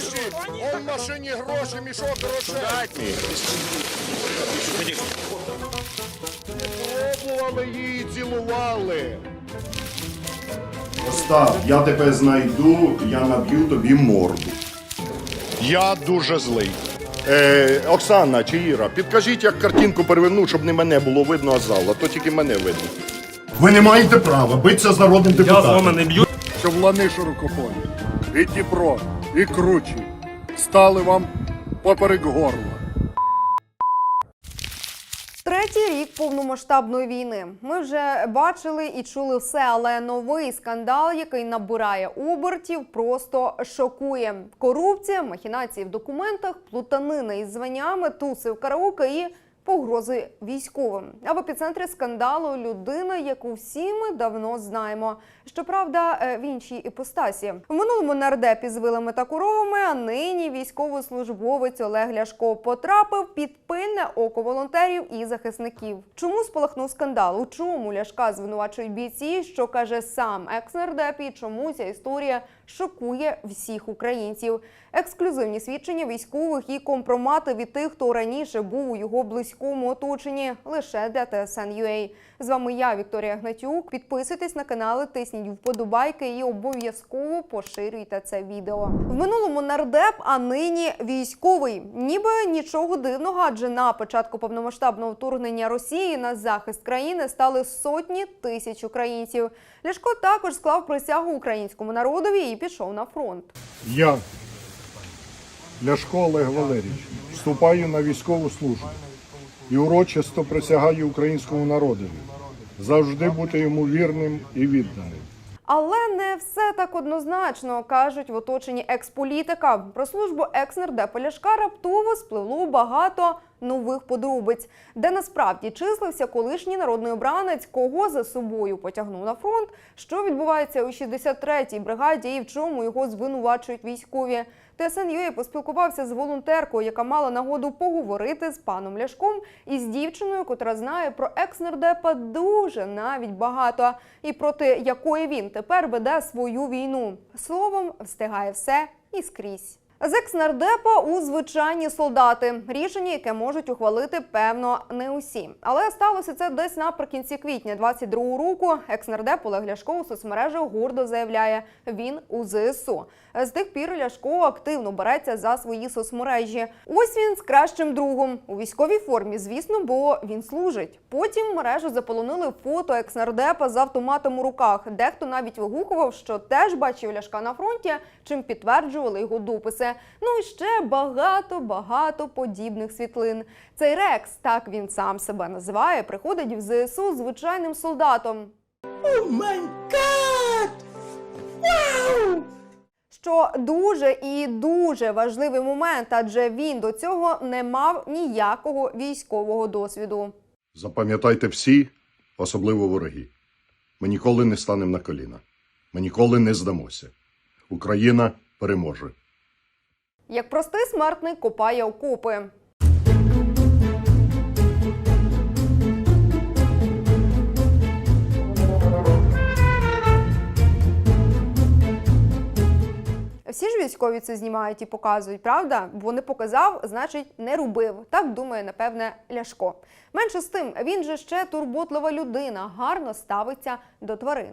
гроші! Он в машині гроші, мішок грошей! Пробували її, цілували. Остап, я тебе знайду, я наб'ю тобі морду. Я дуже злий. Е, Оксана чи Іра, підкажіть, як картинку переверну, щоб не мене було видно, а зал, а то тільки мене видно. Ви не маєте права битися з народним Я з вами депутатом. не б'ю. Щоб лани широкополі, і Дніпро, і кручі стали вам поперек горла. Третій рік повномасштабної війни. Ми вже бачили і чули все, але новий скандал, який набирає обертів, просто шокує. Корупція, махінації в документах, плутанина із званнями, туси в караоке і погрози військовим. А в епіцентрі скандалу людина, яку всі ми давно знаємо. Щоправда, е, в іншій іпостасі. В минулому нардепі з вилами та коровами, а нині військовослужбовець Олег Ляшко потрапив під пильне око волонтерів і захисників. Чому спалахнув скандал? У чому Ляшка звинувачують бійці? Що каже сам екс-нардеп і чому ця історія шокує всіх українців? Ексклюзивні свідчення військових і компромати від тих, хто раніше був у його близькому оточенні, лише для TSN.ua. З вами я, Вікторія Гнатюк. Підписуйтесь на канали, тисніть вподобайки і обов'язково поширюйте це відео. В минулому нардеп, а нині військовий. Ніби нічого дивного, адже на початку повномасштабного вторгнення Росії на захист країни стали сотні тисяч українців. Ляшко також склав присягу українському народові і пішов на фронт. Я, Ляшко Олег Валерійович, вступаю на військову службу і урочисто присягаю українському народові завжди бути йому вірним і відданим. Але не все так однозначно кажуть в оточенні експолітика. Про службу екс-нардепа Ляшка раптово спливло багато нових подробиць, де насправді числився колишній народний обранець, кого за собою потягнув на фронт, що відбувається у 63-й бригаді і в чому його звинувачують військові. ТСН.ЮА поспілкувався з волонтеркою, яка мала нагоду поговорити з паном Ляшком і з дівчиною, котра знає про екс-нардепа дуже навіть багато, і проти якої він тепер веде свою війну. Словом, встигає все і скрізь. З екс-нардепа у звичайні солдати рішення, яке можуть ухвалити, певно, не усі. Але сталося це десь наприкінці квітня 22-го року. Екс-нардеп Олег Ляшко у соцмережах гордо заявляє, він у ЗСУ. З тих пір Ляшко активно береться за свої соцмережі. Ось він з кращим другом у військовій формі, звісно, бо він служить. Потім мережу заполонили фото екс-нардепа з автоматом у руках. Дехто навіть вигукував, що теж бачив Ляшка на фронті, чим підтверджували його дописи. Ну і ще багато багато подібних світлин. Цей Рекс, так він сам себе називає, приходить в ЗСУ звичайним солдатом. Що дуже і дуже важливий момент, адже він до цього не мав ніякого військового досвіду. Запам'ятайте всі, особливо вороги. Ми ніколи не станемо на коліна. Ми ніколи не здамося. Україна переможе. Як простий смертний копає окопи. Військові це знімають і показують, правда? Бо не показав, значить не робив. Так думає, напевне, Ляшко. Менше з тим, він же ще турботлива людина, гарно ставиться до тварин.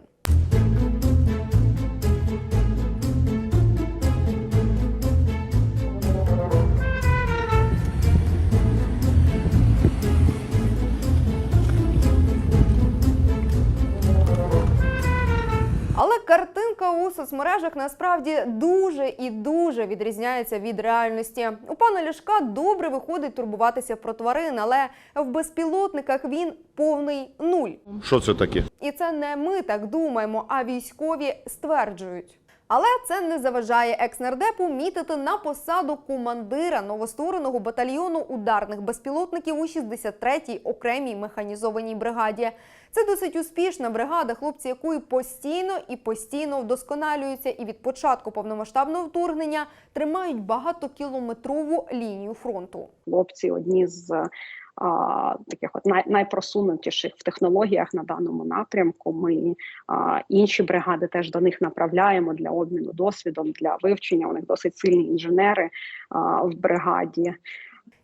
Але картинка у соцмережах насправді дуже і дуже відрізняється від реальності. У пана Ляшка добре виходить турбуватися про тварин, але в безпілотниках він повний нуль. Що це таке? І це не ми так думаємо, а військові стверджують. Але це не заважає екс-нардепу мітити на посаду командира новоствореного батальйону ударних безпілотників у 63-й окремій механізованій бригаді. Це досить успішна бригада, хлопці якої постійно і постійно вдосконалюються, і від початку повномасштабного вторгнення тримають багатокілометрову лінію фронту. хлопці одні з а, таких от най, найпросунутіших в технологіях на даному напрямку. Ми а, інші бригади теж до них направляємо для обміну досвідом, для вивчення. У них досить сильні інженери а, в бригаді.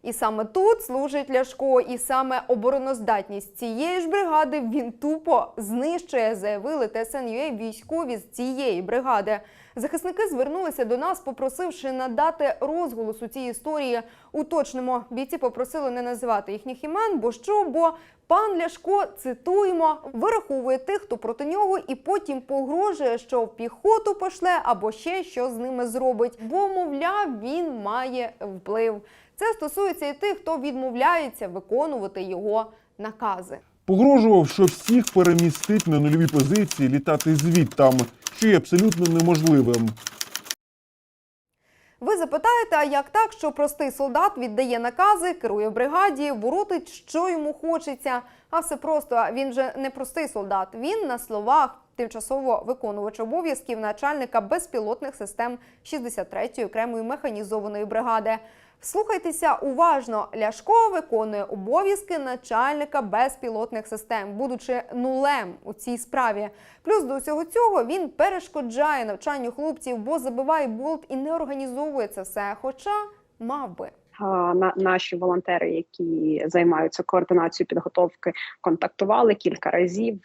І саме тут служить Ляшко, і саме обороноздатність цієї ж бригади він тупо знищує, заявили ТСНЮА військові з цієї бригади. Захисники звернулися до нас, попросивши надати розголос у цій історії. Уточнимо, бійці попросили не називати їхніх імен, бо що? Бо пан Ляшко цитуємо, вираховує тих, хто проти нього, і потім погрожує, що в піхоту пошле або ще що з ними зробить. Бо, мовляв, він має вплив. Це стосується і тих, хто відмовляється виконувати його накази. Погрожував, що всіх перемістить на нульові позиції, літати звідтам, що є абсолютно неможливим. Ви запитаєте, а як так, що простий солдат віддає накази, керує бригаді, воротить, що йому хочеться. А все просто він же не простий солдат. Він на словах тимчасово виконувач обов'язків начальника безпілотних систем 63-ї окремої механізованої бригади. Слухайтеся уважно. Ляшко виконує обов'язки начальника безпілотних систем, будучи нулем у цій справі. Плюс до всього цього він перешкоджає навчанню хлопців, бо забиває болт і не організовує це все. Хоча мав би. На наші волонтери, які займаються координацією підготовки, контактували кілька разів,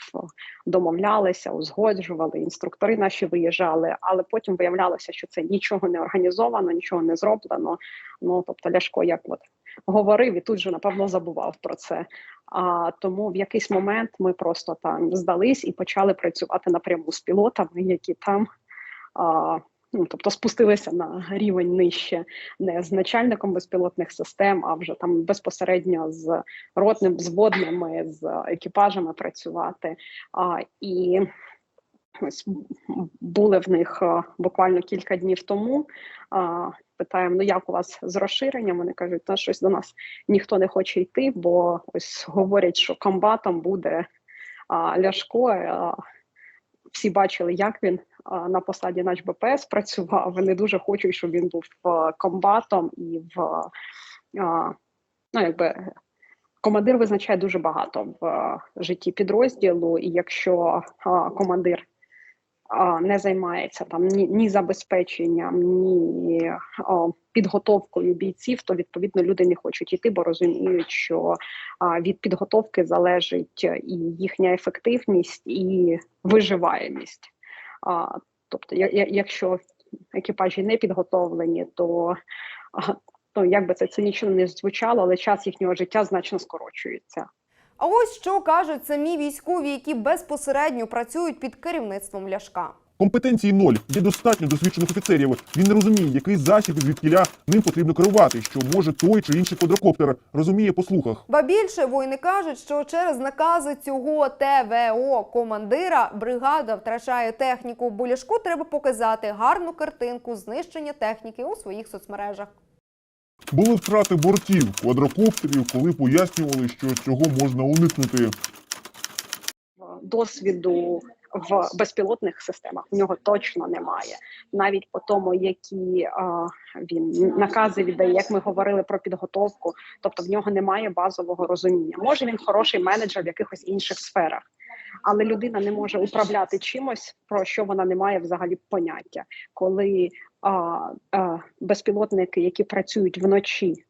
домовлялися, узгоджували. Інструктори наші виїжджали, але потім виявлялося, що це нічого не організовано, нічого не зроблено. Ну тобто, Ляшко як от говорив і тут же напевно забував про це. А тому в якийсь момент ми просто там здались і почали працювати напряму з пілотами, які там. А, Ну, тобто спустилися на рівень нижче, не з начальником безпілотних систем, а вже там безпосередньо з ротним взводними, з екіпажами працювати. А, і ось були в них а, буквально кілька днів тому. А, питаємо: ну як у вас з розширенням? Вони кажуть, та щось до нас ніхто не хоче йти, бо ось говорять, що комбатом буде а, Ляшко. А, всі бачили, як він на посаді нач БПС працював. Вони дуже хочуть, щоб він був комбатом і в ну, якби командир визначає дуже багато в житті підрозділу, і якщо командир не займається там ні, ні забезпеченням, ні а, підготовкою бійців, то відповідно люди не хочуть йти, бо розуміють, що а, від підготовки залежить і їхня ефективність, і виживаємість. А, тобто, я, я, якщо екіпажі не підготовлені, то а, то як би це цинічно не звучало, але час їхнього життя значно скорочується. А ось що кажуть самі військові, які безпосередньо працюють під керівництвом Ляшка. Компетенції ноль, є достатньо досвідчених офіцерів. Він не розуміє, який засіб і звідкіля ним потрібно керувати, що може той чи інший квадрокоптер. Розуміє по слухах. Ба більше воїни кажуть, що через накази цього ТВО командира бригада втрачає техніку, бо Ляшку треба показати гарну картинку знищення техніки у своїх соцмережах. Були втрати бортів, квадрокоптерів, коли пояснювали, що цього можна уникнути. досвіду в безпілотних системах у нього точно немає. Навіть по тому, які а, він накази віддає, як ми говорили про підготовку, тобто в нього немає базового розуміння. Може він хороший менеджер в якихось інших сферах, але людина не може управляти чимось, про що вона не має взагалі поняття, коли а, а, безпілотники, які працюють вночі,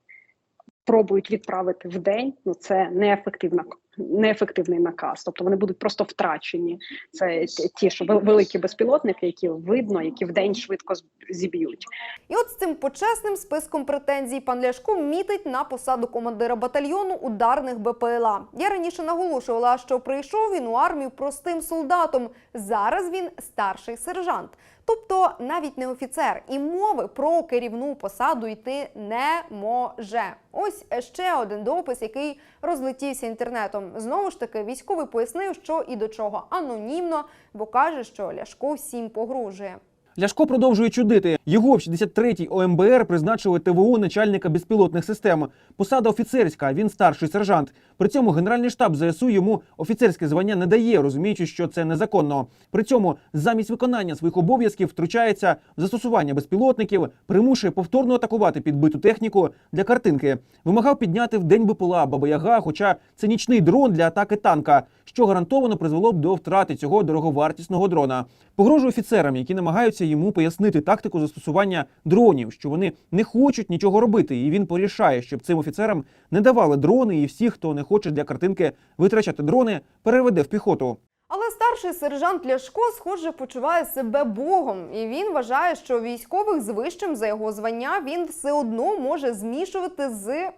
пробують відправити в день, ну це неефективна неефективний наказ. Тобто вони будуть просто втрачені. Це ті, що великі безпілотники, які видно, які в день швидко зіб'ють. І от з цим почесним списком претензій пан Ляшко мітить на посаду командира батальйону ударних БПЛА. Я раніше наголошувала, що прийшов він у армію простим солдатом. Зараз він старший сержант. Тобто навіть не офіцер, і мови про керівну посаду йти не може. Ось ще один допис, який розлетівся інтернетом. Знову ж таки, військовий пояснив, що і до чого анонімно, бо каже, що Ляшко всім погрожує. Ляшко продовжує чудити. Його в 63-й ОМБР призначили ТВО начальника безпілотних систем. Посада офіцерська, він старший сержант. При цьому Генеральний штаб ЗСУ йому офіцерське звання не дає, розуміючи, що це незаконно. При цьому замість виконання своїх обов'язків втручається в застосування безпілотників, примушує повторно атакувати підбиту техніку для картинки. Вимагав підняти в день БПЛА Баба Яга, хоча це нічний дрон для атаки танка, що гарантовано призвело б до втрати цього дороговартісного дрона. Погрожує офіцерам, які намагаються йому пояснити тактику застосування дронів, що вони не хочуть нічого робити, і він порішає, щоб цим офіцерам не давали дрони, і всі, хто не хоче для картинки витрачати дрони, переведе в піхоту. Але старший сержант Ляшко, схоже, почуває себе богом, і він вважає, що військових з вищим за його звання він все одно може змішувати з.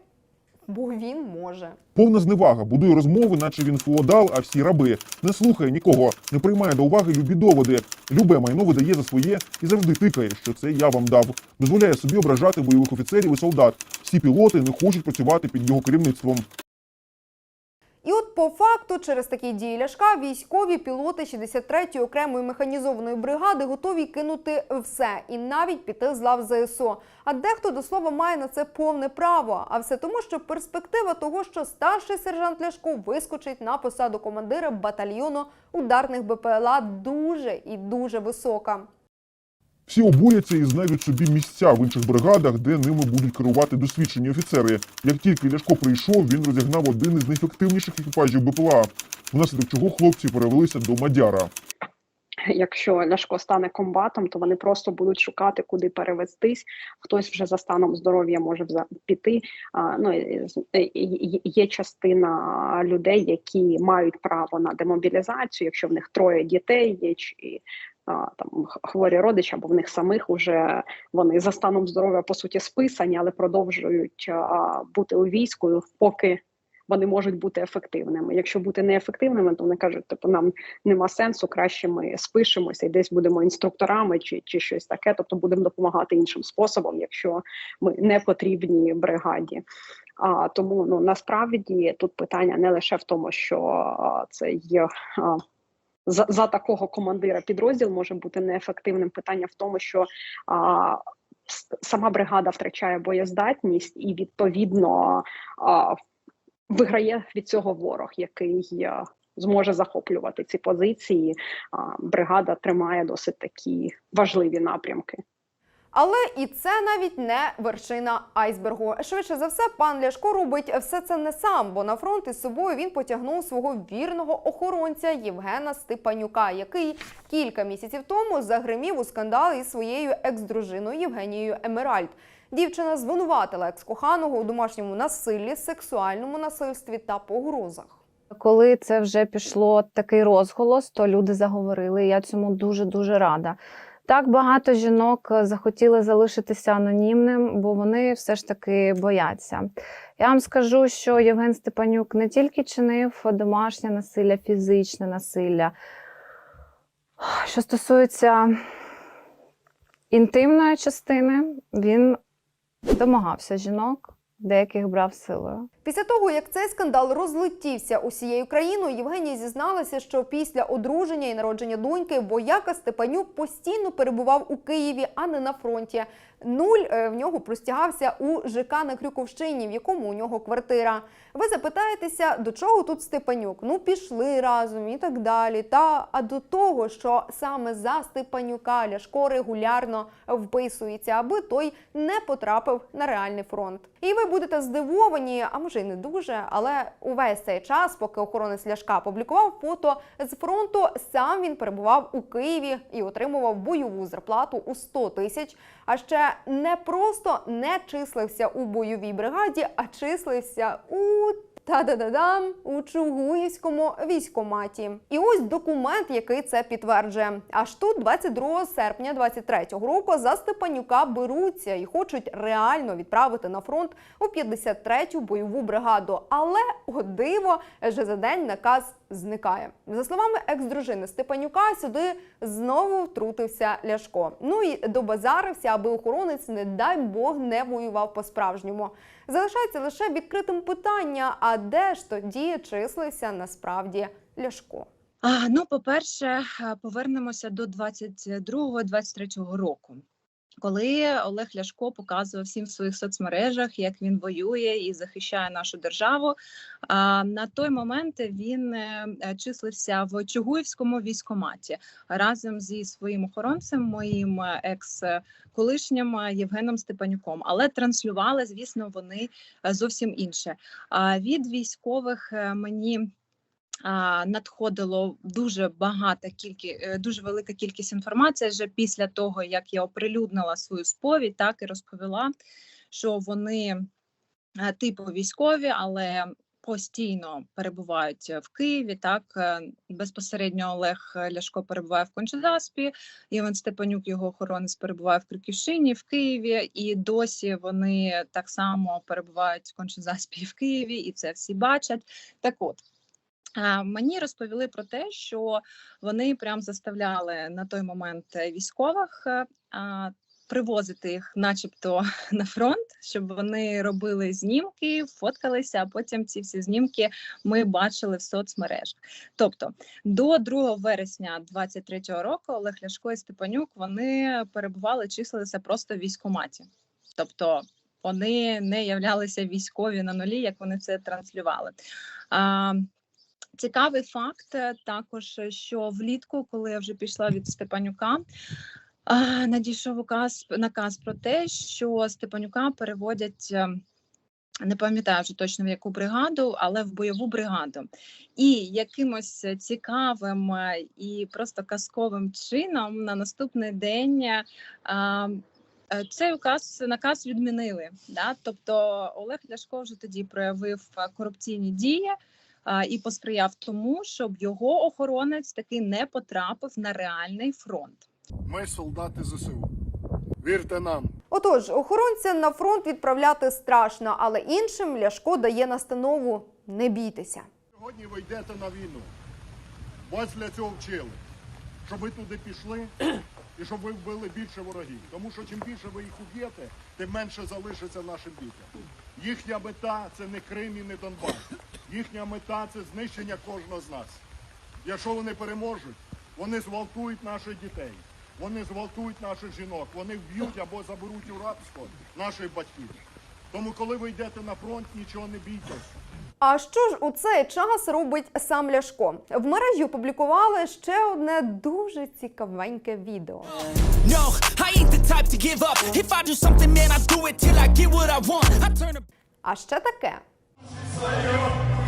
Бо він може. Повна зневага, будує розмови, наче він феодал, а всі раби. Не слухає нікого, не приймає до уваги любі доводи. Любе майно видає за своє і завжди тикає, що це я вам дав. Дозволяє собі ображати бойових офіцерів і солдат. Всі пілоти не хочуть працювати під його керівництвом. І от по факту, через такі дії Ляшка, військові пілоти 63-ї окремої механізованої бригади готові кинути все і навіть піти з лав ЗСУ. А дехто до слова має на це повне право. А все тому, що перспектива того, що старший сержант Ляшко вискочить на посаду командира батальйону ударних БПЛА, дуже і дуже висока. Всі обуряться і знайдуть собі місця в інших бригадах, де ними будуть керувати досвідчені офіцери. Як тільки Ляшко прийшов, він розігнав один із найефективніших екіпажів БПЛА, внаслідок чого хлопці перевелися до Мадяра. Якщо Ляшко стане комбатом, то вони просто будуть шукати, куди перевестись. Хтось вже за станом здоров'я може піти. Ну є частина людей, які мають право на демобілізацію, якщо в них троє дітей є чи там хворі родичі, або в них самих уже вони за станом здоров'я по суті списані, але продовжують бути у війську, поки вони можуть бути ефективними. Якщо бути неефективними, то вони кажуть, типу, нам нема сенсу, краще ми спишемося і десь будемо інструкторами чи, чи щось таке, тобто будемо допомагати іншим способом, якщо ми не потрібні бригаді. А тому ну насправді тут питання не лише в тому, що а, це є. А, за, за такого командира підрозділ може бути неефективним. Питання в тому, що а, сама бригада втрачає боєздатність і відповідно а, виграє від цього ворог, який е, зможе захоплювати ці позиції. А, Бригада тримає досить такі важливі напрямки. Але і це навіть не вершина айсбергу. Швидше за все, пан Ляшко робить все це не сам, бо на фронт із собою він потягнув свого вірного охоронця Євгена Степанюка, який кілька місяців тому загримів у скандал із своєю екс-дружиною Євгенією Емеральд. Дівчина звинуватила екс-коханого у домашньому насиллі, сексуальному насильстві та погрозах. Коли це вже пішло такий розголос, то люди заговорили. Я цьому дуже дуже рада. Так багато жінок е, захотіли залишитися анонімним, бо вони все ж таки бояться. Я вам скажу, що Євген Степанюк не тільки чинив домашнє насилля, фізичне насилля. Що стосується інтимної частини, він домагався жінок, деяких брав силою. Після того, як цей скандал розлетівся усією країною, Євгенія зізналася, що після одруження і народження доньки вояка Степанюк постійно перебував у Києві, а не на фронті. Нуль е, в нього простягався у ЖК на Крюковщині, в якому у нього квартира. Ви запитаєтеся, до чого тут Степанюк? Ну, пішли разом і так далі. Та а до того, що саме за Степанюка Ляшко регулярно вписується, аби той не потрапив на реальний фронт. І ви будете здивовані, а може й не дуже, але увесь цей час, поки охоронець Ляшка публікував фото з фронту, сам він перебував у Києві і отримував бойову зарплату у 100 тисяч. А ще не просто не числився у бойовій бригаді, а числився у та-да-да-дам у Чугуївському військоматі. І ось документ, який це підтверджує. Аж тут, 22 серпня 23-го року, за Степанюка беруться і хочуть реально відправити на фронт у 53-ю бойову бригаду. Але о диво, вже за день наказ зникає. За словами екс-дружини Степанюка, сюди знову втрутився Ляшко. Ну і добазарився, аби охоронець, не дай Бог, не воював по-справжньому. Залишається лише відкритим питання: а де ж тоді числився насправді Ляшко? А, ну, по-перше, е, повернемося до 22-23 року. Коли Олег Ляшко показував всім в своїх соцмережах, як він воює і захищає нашу державу, на той момент він е, числився в Чугуївському військкоматі разом зі своїм охоронцем, моїм е, екс-колишнім е, Євгеном Степанюком. Але транслювали, звісно, вони зовсім інше. А від військових мені надходило дуже багата кількість, дуже велика кількість інформації вже після того, як я оприлюднила свою сповідь, так і розповіла, що вони е, типу військові, але постійно перебувають в Києві. Так е, безпосередньо Олег Ляшко перебуває в Кончедаспі, Іван Степанюк, його охоронець, перебуває в Криківщині в Києві, і досі вони так само перебувають в Кончедаспі і в Києві, і це всі бачать. Так от. Мені розповіли про те, що вони прям заставляли на той момент е, військових е, привозити їх, начебто, на фронт, щоб вони робили знімки, фоткалися. А потім ці всі знімки ми бачили в соцмережах. Тобто до 2 вересня 23-го року Олег Ляшко і Степанюк вони перебували, числилися просто в військкоматі. Тобто вони не являлися військові на нулі, як вони це транслювали. А, Цікавий факт е, також, е, що влітку, коли я вже пішла від Степанюка, надійшов указ наказ про те, що Степанюка переводять. е, Не пам'ятаю вже точно в яку бригаду, але в бойову бригаду. І якимось цікавим і просто казковим чином на наступний день а, цей указ наказ відмінили. Да? Тобто Олег Ляшко вже тоді проявив корупційні дії і посприяв тому, щоб його охоронець таки не потрапив на реальний фронт. Ми солдати ЗСУ. Вірте нам. Отож, охоронця на фронт відправляти страшно, але іншим Ляшко дає настанову не бійтеся. Сьогодні ви йдете на війну. Вас для цього вчили. Щоб ви туди пішли і щоб ви вбили більше ворогів. Тому що чим більше ви їх уб'єте, тим менше залишиться нашим дітям. Їхня мета це не Крим і не Донбас. Їхня мета це знищення кожного з нас. Якщо вони переможуть, вони зґвалтують наших дітей, вони зґвалтують наших жінок, вони вб'ють або заберуть у рабство наших батьків. Тому, коли ви йдете на фронт, нічого не бійтесь. А що ж у цей час робить сам Ляшко? В мережі опублікували ще одне дуже цікавеньке відео. А ще таке.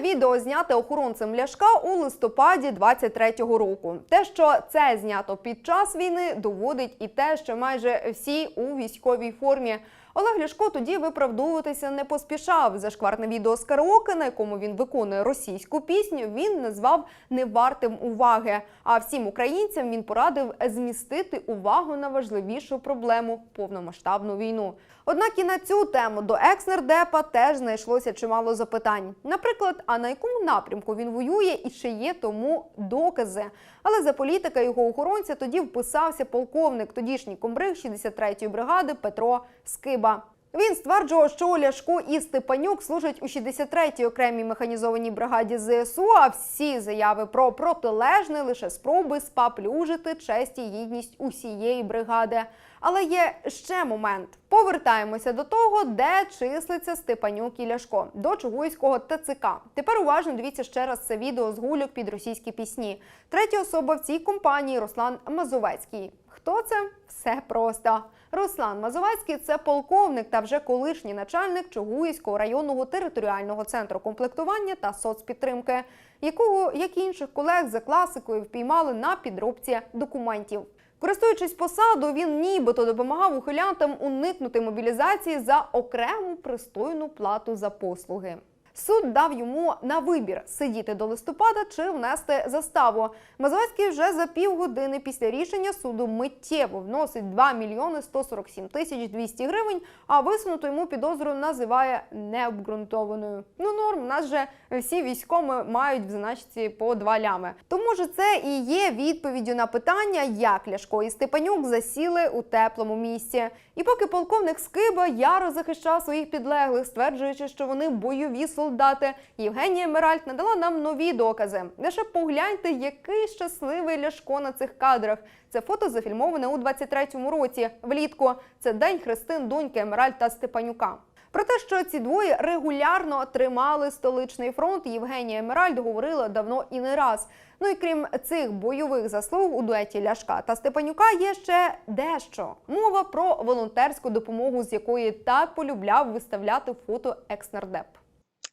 Відео зняте охоронцем Ляшка у листопаді 23-го року. Те, що це знято під час війни, доводить і те, що майже всі у військовій формі. Олег Ляшко тоді виправдовуватися не поспішав. Зашкварне відео з караоке, на якому він виконує російську пісню, він назвав невартим уваги. А всім українцям він порадив змістити увагу на важливішу проблему повномасштабну війну. Однак і на цю тему до екс-нардепа теж знайшлося чимало запитань. Наприклад, а на якому напрямку він воює і чи є тому докази? Але за політика його охоронця тоді вписався полковник, тодішній комбриг 63-ї бригади Петро Скиба. Він стверджував, що Ляшко і Степанюк служать у 63-й окремій механізованій бригаді ЗСУ. А всі заяви про протилежне лише спроби спаплюжити честь і гідність усієї бригади. Але є ще момент. Повертаємося до того, де числиться Степанюк і Ляшко до Чугуйського ТЦК. Тепер уважно дивіться ще раз це відео з гульок під російські пісні. Третя особа в цій компанії Руслан Мазовецький. Хто це? Все просто. Руслан Мазовецький це полковник та вже колишній начальник Чугуївського районного територіального центру комплектування та соцпідтримки, якого, як і інших колег за класикою, впіймали на підробці документів. Користуючись посаду, він нібито допомагав ухилянтам уникнути мобілізації за окрему пристойну плату за послуги. Суд дав йому на вибір сидіти до листопада чи внести заставу. Мазовецький вже за півгодини після рішення суду миттєво вносить 2 мільйони 147 тисяч 200 гривень, а висунуту йому підозру називає необґрунтованою. Ну норм, нас же всі військоми мають в значці по 2 лями. Тому ж це і є відповіддю на питання, як Ляшко і Степанюк засіли у теплому місці. І поки полковник Скиба яро захищав своїх підлеглих, стверджуючи, що вони бойові солдати, Євгенія Меральт надала нам нові докази. Лише погляньте, який щасливий Ляшко на цих кадрах. Це фото зафільмоване у 23-му році. Влітку це день хрестин доньки Емеральд та Степанюка. Про те, що ці двоє регулярно тримали столичний фронт, Євгенія Емеральд говорила давно і не раз. Ну і крім цих бойових заслуг у дуеті Ляшка та Степанюка є ще дещо. Мова про волонтерську допомогу, з якої так полюбляв виставляти фото екснардеп.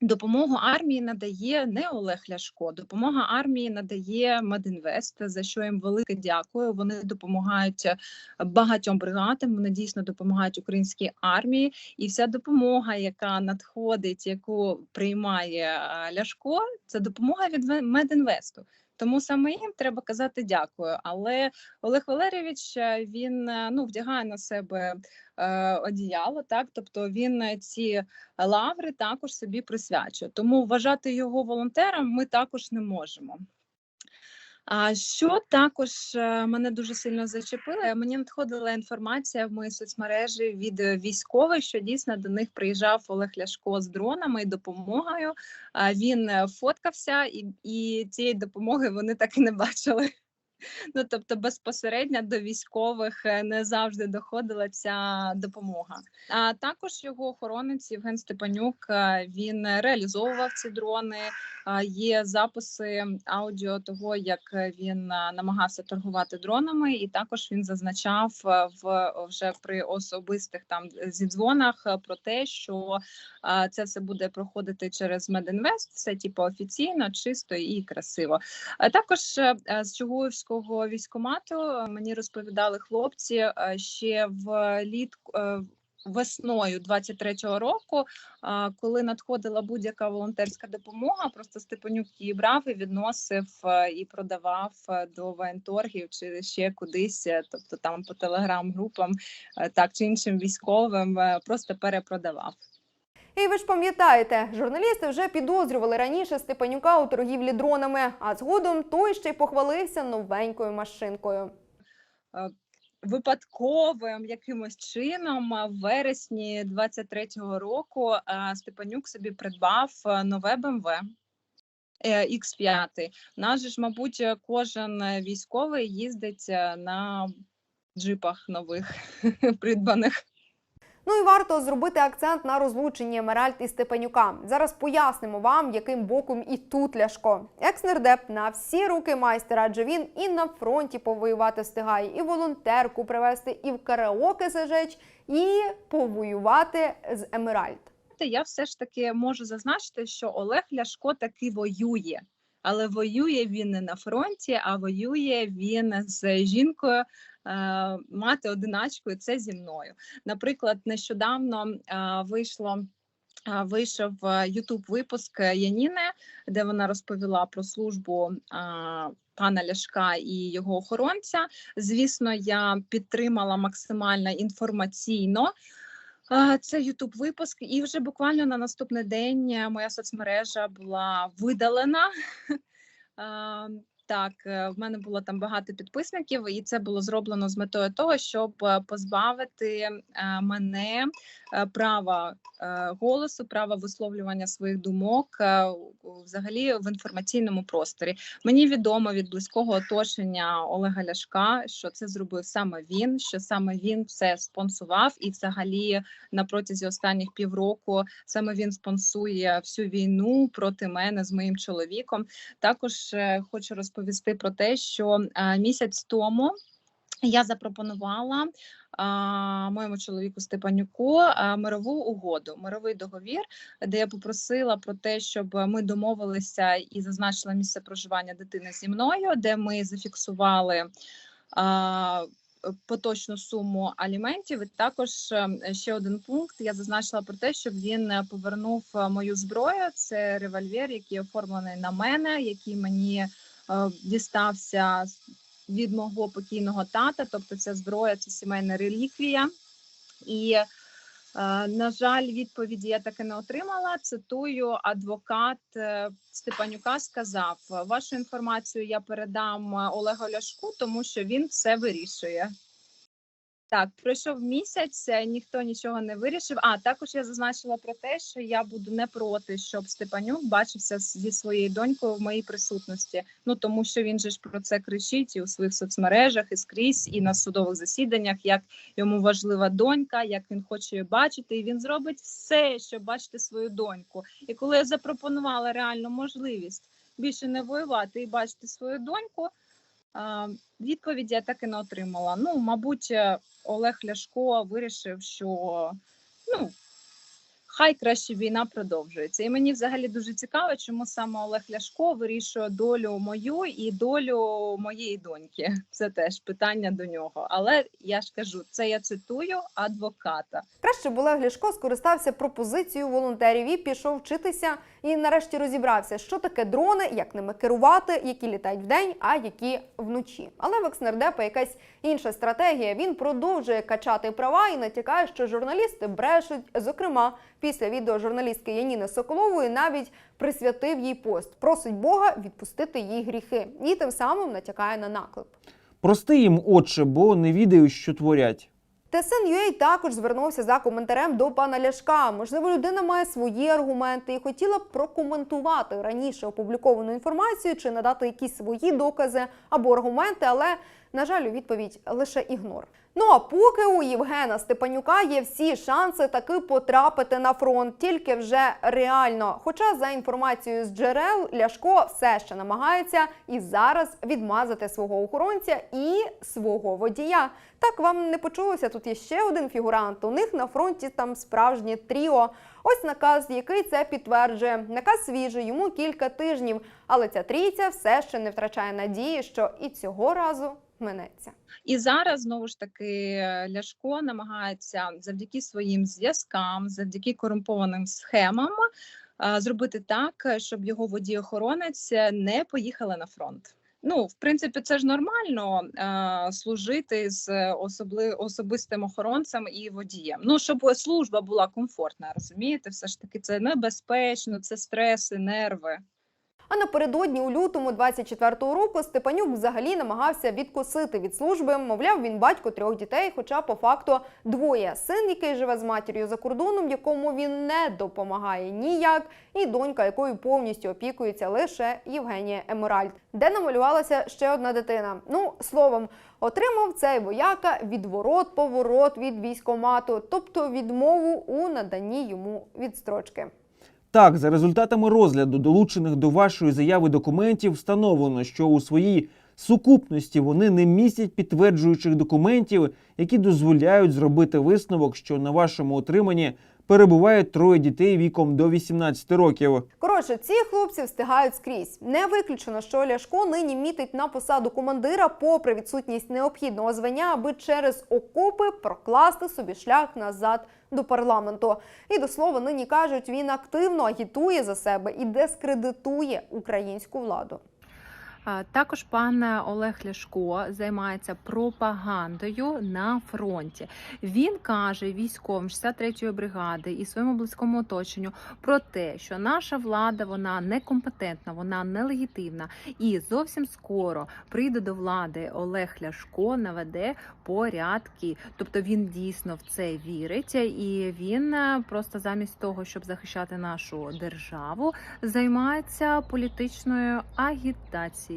Допомогу армії надає не Олег Ляшко. Допомога армії надає Медінвест, за що їм велике дякую. Вони допомагають багатьом бригадам. Вони дійсно допомагають українській армії. І вся допомога, яка надходить, яку приймає Ляшко, це допомога від Ве- Медінвесту. Тому саме їм треба казати дякую. Але Олег Валерійович е, він е, ну вдягає на себе е, одіяло, так тобто він е, ці лаври також собі присвячує. Тому вважати його волонтером ми також не можемо. А що також е, мене дуже сильно зачепило, е, мені надходила інформація в моїй соцмережі від е, військових, що дійсно до них приїжджав Олег Ляшко з дронами і допомогою. Він фоткався, і, і цієї допомоги вони так і не бачили. Ну тобто безпосередньо до військових е, не завжди доходила ця допомога. А також його охоронець Євген Степанюк е, він реалізовував ці дрони. Є записи аудіо того, як він е, намагався торгувати дронами, і також він зазначав в вже при особистих там зідзвонах про те, що це все буде проходити через Медінвест. Все типу офіційно, чисто і красиво. Також з Чугуївського військомату е, мені розповідали хлопці е, ще влітку. е, Весною 23-го року, а, коли надходила будь-яка волонтерська допомога, просто Степанюк її брав і відносив е, і продавав е, до воєнторгів чи ще кудись, е, тобто там по телеграм-групам, е, так чи іншим військовим, е, просто перепродавав. І ви ж пам'ятаєте, журналісти вже підозрювали раніше Степанюка у торгівлі дронами, а згодом той ще й похвалився новенькою машинкою. випадковим якимось чином в вересні 23-го року Степанюк собі придбав нове БМВ. X5. У нас же ж, мабуть, е, кожен е, військовий їздить е, на джипах нових придбаних. Ну і варто зробити акцент на розлученні Емеральд і Степанюка. Зараз пояснимо вам, яким боком і тут Ляшко. Екснердеп на всі руки майстер, адже він і на фронті повоювати встигає, і волонтерку привезти, і в караоке зажечь, і повоювати з Емеральд. Я все ж таки можу зазначити, що Олег Ляшко таки воює. Але воює він не на фронті, а воює він з жінкою, е, мати одиначкою. Це зі мною. Наприклад, нещодавно е, вийшло. е, Вийшов Ютуб випуск Яніни, де вона розповіла про службу а, пана Ляшка і його охоронця. Звісно, я підтримала максимально інформаційно Це Ютуб випуск, і вже буквально на наступний день моя соцмережа була видалена. Так, е, в мене було там багато підписників, і це було зроблено з метою того, щоб е, позбавити е, мене права голосу, права висловлювання своїх думок взагалі в інформаційному просторі. Мені відомо від близького оточення Олега Ляшка, що це зробив саме він, що саме він все спонсував, і взагалі на протязі останніх півроку саме він спонсує всю війну проти мене з моїм чоловіком. Також хочу розповісти про те, що е, місяць тому. Я запропонувала моєму чоловіку Степанюку а, мирову угоду, мировий договір, де я попросила про те, щоб ми домовилися і зазначила місце проживання дитини зі мною, де ми зафіксували поточну суму аліментів. І також е, ще один пункт. Я зазначила про те, щоб він е, повернув е, мою зброю. Це револьвер, який оформлений на мене, який мені е, дістався від мого покійного тата. Тобто, ця зброя це сімейна реліквія. І Е, На жаль, відповіді я таки не отримала. Цитую, адвокат е, Степанюка сказав: вашу інформацію я передам е, Олегу Ляшку, тому що він все вирішує. Так, пройшов місяць, е, ніхто нічого не вирішив. А також я зазначила про те, що я буду не проти, щоб Степанюк бачився зі своєю донькою в моїй присутності. Ну тому що він же ж про це кричить і у своїх соцмережах, і скрізь, і на судових засіданнях, як йому важлива донька, як він хоче її бачити, і він зробить все, щоб бачити свою доньку. І коли я запропонувала реальну можливість більше не воювати і бачити свою доньку, відповіді я так і не отримала. Ну, мабуть, е, Олег Ляшко вирішив, що ну. Хай краще війна продовжується, і мені взагалі дуже цікаво, чому саме Олег Ляшко вирішує долю мою і долю моєї доньки. Це теж питання до нього. Але я ж кажу, це я цитую адвоката. Краще б Олег Ляшко скористався пропозицією волонтерів і пішов вчитися і нарешті розібрався, що таке дрони, як ними керувати, які літають вдень, а які вночі. Але в екснердепа якась інша стратегія. Він продовжує качати права і натякає, що журналісти брешуть. Зокрема, після відео журналістки Яніни Соколової навіть присвятив їй пост. Просить Бога відпустити їй гріхи, і тим самим натякає на наклеп. Прости їм, отче, бо не відають, що творять. ТСН.UA також звернувся за коментарем до пана Ляшка. Можливо, людина має свої аргументи і хотіла б прокоментувати раніше опубліковану інформацію чи надати якісь свої докази або аргументи, але на жаль, у відповідь лише ігнор. Ну а поки у Євгена Степанюка є всі шанси таки потрапити на фронт, тільки вже реально. Хоча за інформацією з джерел Ляшко все ще намагається і зараз відмазати свого охоронця і свого водія. Так вам не почулося. Тут є ще один фігурант. У них на фронті там справжнє тріо. Ось наказ, який це підтверджує. Наказ свіжий, йому кілька тижнів. Але ця трійця все ще не втрачає надії, що і цього разу минеться. І зараз знову ж таки Ляшко намагається завдяки своїм зв'язкам, завдяки корумпованим схемам зробити так, щоб його водій-охоронець не поїхали на фронт. Ну, в принципі, це ж нормально а, служити з особли, особистим охоронцем і водієм. Ну, щоб служба була комфортна, розумієте, все ж таки це небезпечно, це стреси, нерви. А напередодні у лютому 24-го року Степанюк взагалі намагався відкосити від служби. Мовляв, він батько трьох дітей, хоча по факту двоє. Син, який живе з матір'ю за кордоном, якому він не допомагає ніяк, і донька, якою повністю опікується лише Євгенія Емеральд, де намалювалася ще одна дитина. Ну словом, отримав цей вояка відворот поворот від військомату, тобто відмову у наданні йому відстрочки. Так, за результатами розгляду долучених до вашої заяви документів встановлено, що у своїй сукупності вони не містять підтверджуючих документів, які дозволяють зробити висновок, що на вашому отриманні перебуває троє дітей віком до 18 років. Коротше, ці хлопці встигають скрізь. Не виключено, що Ляшко нині мітить на посаду командира, попри відсутність необхідного звання, аби через окопи прокласти собі шлях назад до парламенту. І до слова, нині кажуть, він активно агітує за себе і дискредитує українську владу. Також пан Олег Ляшко займається пропагандою на фронті. Він каже військовим 63-ї бригади і своєму близькому оточенню про те, що наша влада вона некомпетентна, вона нелегітимна, і зовсім скоро прийде до влади Олег Ляшко, наведе порядки. Тобто він дійсно в це вірить, і він е, просто замість того, щоб захищати нашу державу, займається політичною агітацією.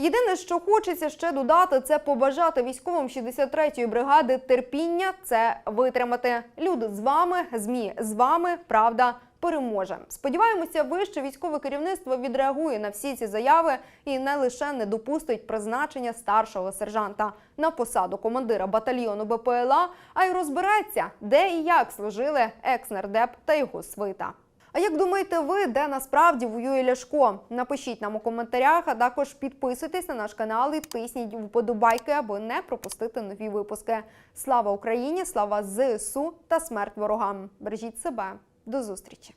Єдине, що хочеться ще додати, це побажати військовим 63-ї бригади терпіння, це витримати. Люди з вами, змі з вами, правда переможе. Сподіваємося, вище військове керівництво відреагує на всі ці заяви і не лише не допустить призначення старшого сержанта на посаду командира батальйону БПЛА, а й розбереться, де і як служили екс-нардеп та його свита. А як думаєте ви, де насправді воює Ляшко? Напишіть нам у коментарях, а також підписуйтесь на наш канал і тисніть вподобайки, аби не пропустити нові випуски. Слава Україні! Слава ЗСУ та смерть ворогам! Бережіть себе! До зустрічі!